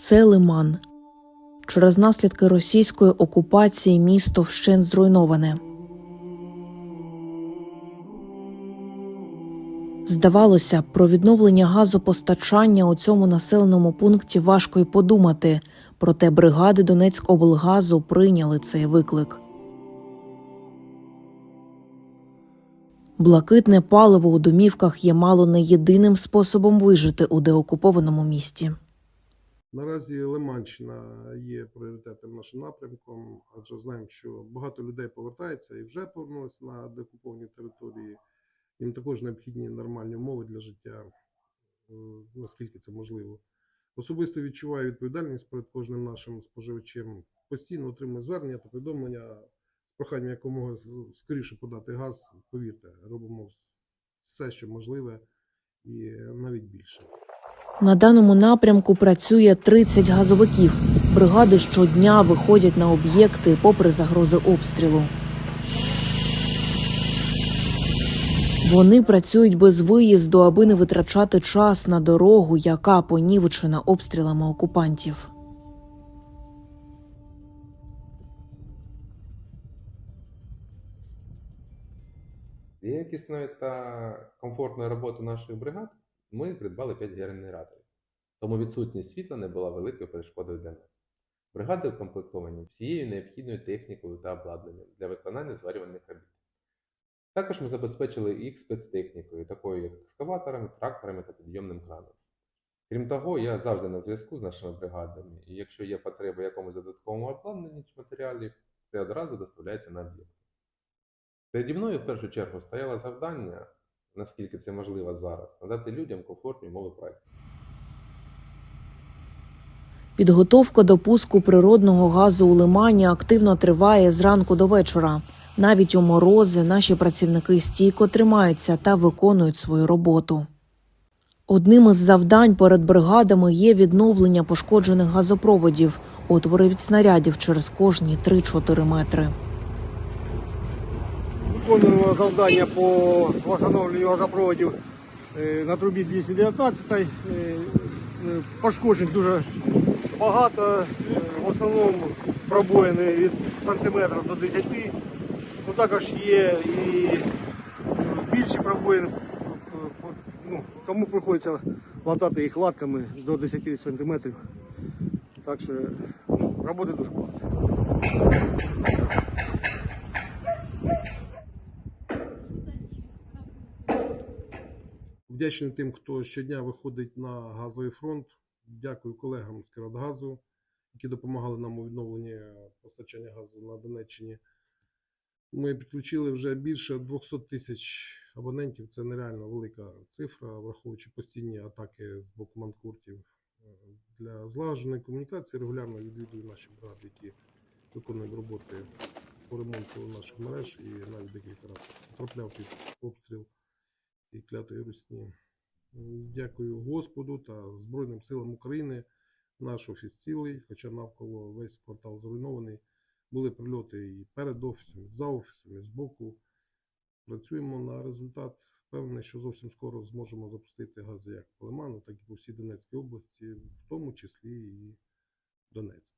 Це Лиман. Через наслідки російської окупації місто вщент зруйноване. Здавалося, про відновлення газопостачання у цьому населеному пункті важко й подумати, проте бригади Донецькоблгазу прийняли цей виклик. Блакитне паливо у домівках є мало не єдиним способом вижити у деокупованому місті. Наразі Лиманщина є пріоритетним нашим напрямком, адже знаємо, що багато людей повертається і вже повернулися на деокуповані території. Їм також необхідні нормальні умови для життя, е, наскільки це можливо. Особисто відчуваю відповідальність перед кожним нашим споживачем. Постійно отримую звернення та повідомлення з проханням якомога скоріше подати газ. Повірте, робимо все, що можливе, і навіть більше. На даному напрямку працює 30 газовиків. Бригади щодня виходять на об'єкти попри загрози обстрілу. Вони працюють без виїзду, аби не витрачати час на дорогу, яка понівечена обстрілами окупантів. Для якісної та комфортної роботи наших бригад ми придбали 5 генераторів, тому відсутність світла не була великою перешкодою для нас. Бригади укомплектовані всією необхідною технікою та обладнанням для виконання зварювальних робіт. Також ми забезпечили їх спецтехнікою, такою як екскаваторами, тракторами та підйомним краном. Крім того, я завжди на зв'язку з нашими бригадами, і якщо є потреба якомусь додатковому обладнанні чи матеріалі, це одразу доставляється на об'єкт. Переді мною в першу чергу стояло завдання, наскільки це можливо зараз, надати людям комфортні умови праці. Підготовка до пуску природного газу у лимані активно триває зранку до вечора. Навіть у морози наші працівники стійко тримаються та виконують свою роботу. Одним із завдань перед бригадами є відновлення пошкоджених газопроводів, отвори від снарядів через кожні 3-4 метри. Виконуємо завдання по встановленню газопроводів е, на трубі 219. Е, е, Пошкоджень дуже багато, е, в основному пробоїни від сантиметрів до 10. Ну, також є і більші пробоїни, е, ну, кому приходиться латати їх латками до 10 сантиметрів. Так що ну, роботи дуже багато. Вдячний тим, хто щодня виходить на газовий фронт. Дякую колегам з Кіратгазу, які допомагали нам у відновленні постачання газу на Донеччині. Ми підключили вже більше 200 тисяч абонентів. Це нереально велика цифра, враховуючи постійні атаки з боку манкуртів. Для злагодженої комунікації регулярно відвідую наші бригади, які виконують роботи по ремонту наших мереж і навіть декілька разів потрапляв під обстріл цієї клятої русні. Дякую Господу та Збройним силам України. Наш офіс цілий, хоча навколо весь квартал зруйнований. Були прильоти і перед офісом, і за офісом, і збоку. Працюємо на результат. Впевнений, що зовсім скоро зможемо запустити гази як по Лиману, так і по всій Донецькій області, в тому числі і Донецьк.